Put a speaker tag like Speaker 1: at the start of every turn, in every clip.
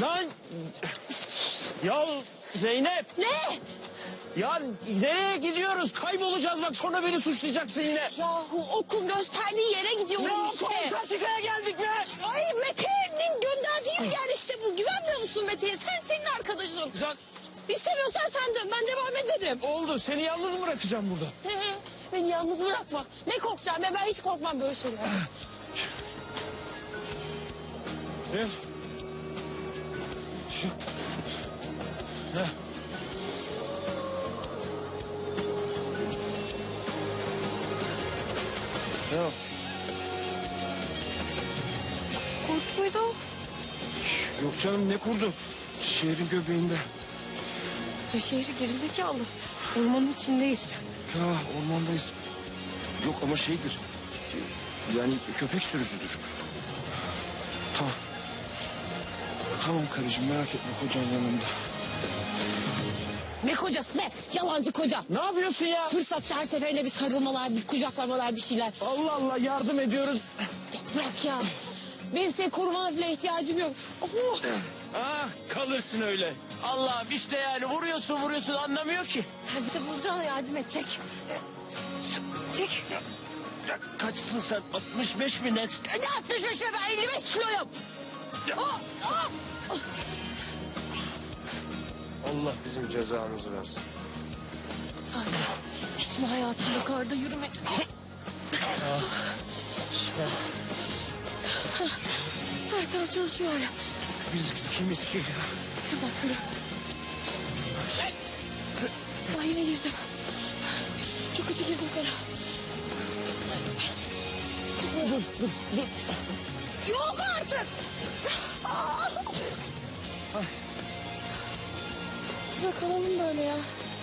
Speaker 1: Lan ya Zeynep
Speaker 2: Ne?
Speaker 1: ya nereye gidiyoruz? Kaybolacağız bak sonra beni suçlayacaksın yine.
Speaker 2: Yahu okul gösterdiği yere gidiyorum
Speaker 1: Ne
Speaker 2: işte.
Speaker 1: yapalım? Tatikaya geldik be.
Speaker 2: Ay Mete'nin gönderdiği yer işte bu. Güvenmiyor musun Mete'ye? Sen senin arkadaşın.
Speaker 1: Ya,
Speaker 2: İstemiyorsan sen dön. Ben devam ederim.
Speaker 1: oldu seni yalnız mı bırakacağım burada?
Speaker 2: Hı hı. Beni yalnız bırakma. Ne korkacağım ya ben hiç korkmam böyle şeyler.
Speaker 1: Gel. Heh. Ya
Speaker 2: Kurt muydu
Speaker 1: yok canım ne kurdu? Şehrin göbeğinde.
Speaker 2: Ya şehri gerizekalı. Ormanın içindeyiz.
Speaker 1: Ya ormandayız. Yok ama şeydir. Yani köpek sürüsüdür. Tamam. Tamam karıcığım merak etme kocan yanımda.
Speaker 2: Ne kocası be? Yalancı koca.
Speaker 1: Ne yapıyorsun ya?
Speaker 2: Fırsatçı her seferinde bir sarılmalar, bir kucaklamalar, bir şeyler.
Speaker 1: Allah Allah yardım ediyoruz.
Speaker 2: Bırak ya. Benim seni korumana falan ihtiyacım yok. Oh.
Speaker 1: Ah kalırsın öyle. Allah'ım işte yani vuruyorsun vuruyorsun anlamıyor ki.
Speaker 2: Bize bulacağına yardım et. Çek. Çek.
Speaker 1: Ya, kaçsın sen 65 mi net?
Speaker 2: Ne 65 be ben 55 kiloyum. Oh, oh.
Speaker 1: Allah bizim cezamızı versin.
Speaker 2: Fatih, hiç mi hayatında karda yürümek? Evet, tamam çalışıyor ya.
Speaker 1: Biz kimiz ki?
Speaker 2: Şuradan yürü. Ay yine girdim. Çok kötü girdim kara.
Speaker 1: Dur dur dur.
Speaker 2: Yok artık. Aa! Burada kalalım böyle ya.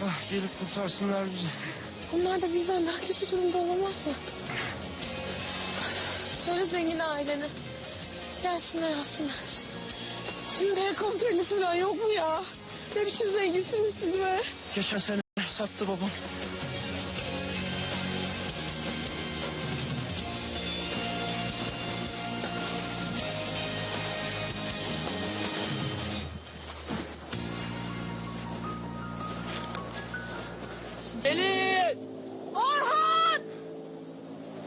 Speaker 1: Ah gelip kurtarsınlar bizi.
Speaker 2: Onlar da bizden daha kötü durumda olamaz ya. Söyle zengin aileni. Gelsinler alsınlar. Sizin helikopteriniz falan yok mu ya? Ne biçim zenginsiniz siz be?
Speaker 1: Geçen sene sattı babam. Selin!
Speaker 2: Orhan!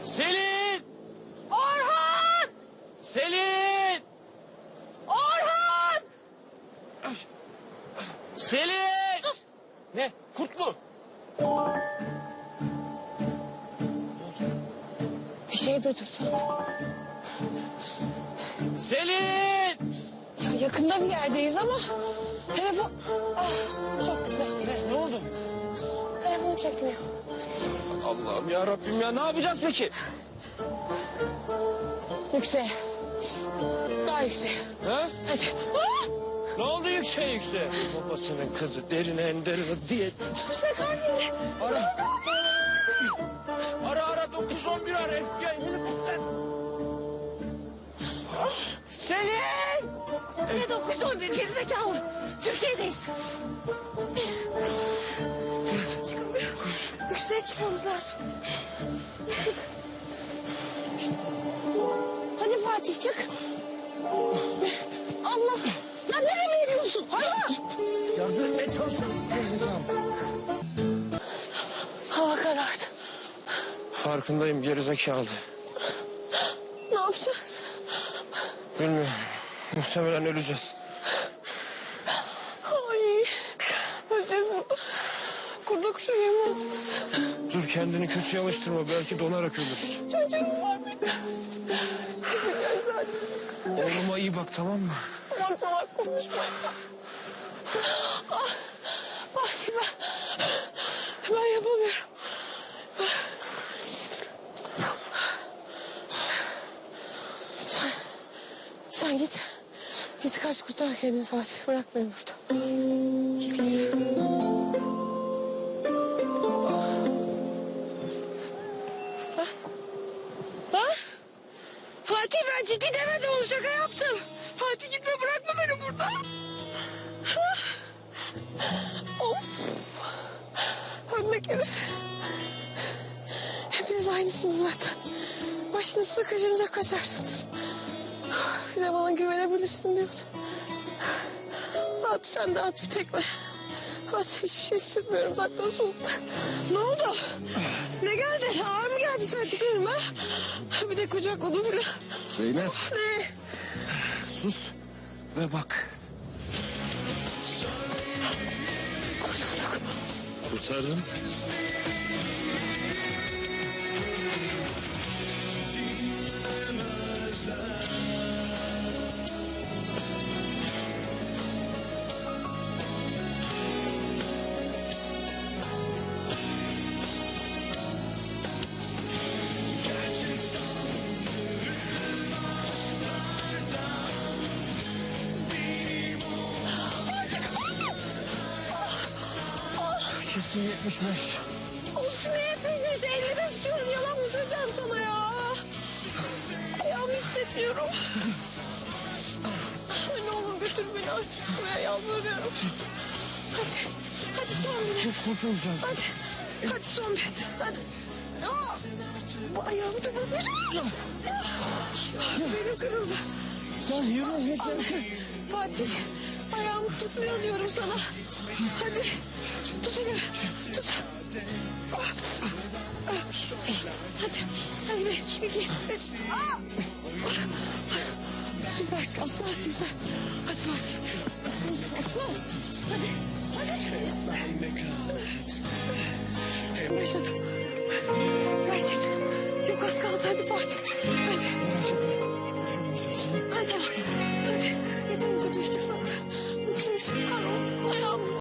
Speaker 1: Selin!
Speaker 2: Orhan!
Speaker 1: Selin!
Speaker 2: Orhan!
Speaker 1: Selin!
Speaker 2: Sus!
Speaker 1: Ne? Kurt mu?
Speaker 2: Bir şey duydum sandım.
Speaker 1: Selin!
Speaker 2: Ya yakında bir yerdeyiz ama telefon... Ah, çok güzel.
Speaker 1: Ne, ne oldu?
Speaker 2: Çekmiyor.
Speaker 1: Allah'ım ya Rabbim ya ne yapacağız peki?
Speaker 2: Yükseğe. Daha yükseğe.
Speaker 1: Ha?
Speaker 2: Hadi.
Speaker 1: Ne oldu yüksek yüksek? Babasının kızı derine en derine diye.
Speaker 2: Açma kalbini.
Speaker 1: Ara. Ara ara 911 ara FBI helikopter.
Speaker 2: Selin! Ne 911 gerizekalı. Türkiye'deyiz. Çıkmamız lazım. Hadi Fatih çık. Allah! Ya nereye gidiyorsun? Hayır!
Speaker 1: Yardım etmeye çalışıyorum.
Speaker 2: Hava karardı.
Speaker 1: Farkındayım gerizekalı.
Speaker 2: Ne yapacağız?
Speaker 1: Bilmiyorum. Muhtemelen öleceğiz.
Speaker 2: Ay! Öleceğiz burada. Kuşa yem olacağız.
Speaker 1: Dur kendini kötüye alıştırma. Belki donarak ölürüz.
Speaker 2: Çocuğum var benim.
Speaker 1: Oğluma iyi bak tamam mı?
Speaker 2: Aman salak konuşma. Ah, Fatih ben, ben yapamıyorum. Sen, sen git. Git kaç kurtar kendini Fatih. Bırak beni burada. Fatih ben ciddi demedim onu şaka yaptım. Fatih gitme bırakma beni burada. of. Ölmek herif. Hepiniz aynısınız zaten. Başınız sıkışınca kaçarsınız. Bir de bana güvenebilirsin diyordu. At sen de at bir tekme. At hiçbir şey hissetmiyorum zaten soğuktan. Ne oldu? Ne geldi? Ağır mı geldi söylediklerime? Bir de kucakladı bile.
Speaker 1: Zeynep
Speaker 2: Ne?
Speaker 1: sus ve bak.
Speaker 2: Kurtulduk.
Speaker 1: Kurtardım. Kesin 75.
Speaker 2: Of ne yapayım? 55 diyorum. Yalan mı söyleyeceğim sana ya? Ayağımı hissetmiyorum. Ne olur götür beni artık buraya yalvarıyorum. Hadi. Hadi son bir.
Speaker 1: Kurtulacağız.
Speaker 2: Hadi. Hadi son bir. Hadi. Aa, bu ayağımı da bırakmış. Benim kırıldı.
Speaker 1: Sen yürü yeter.
Speaker 2: Fatih. Ayağımı tutmuyor diyorum sana. Hadi. Sizi? Tut. Hadi. Hadi bir, iki, üç. Aa! Süpersin aslan size. Hadi bak. Aslan, aslan. Hadi. Hadi. Yaşadım. Gerçekten. Çok az kaldı. Hadi Fatih.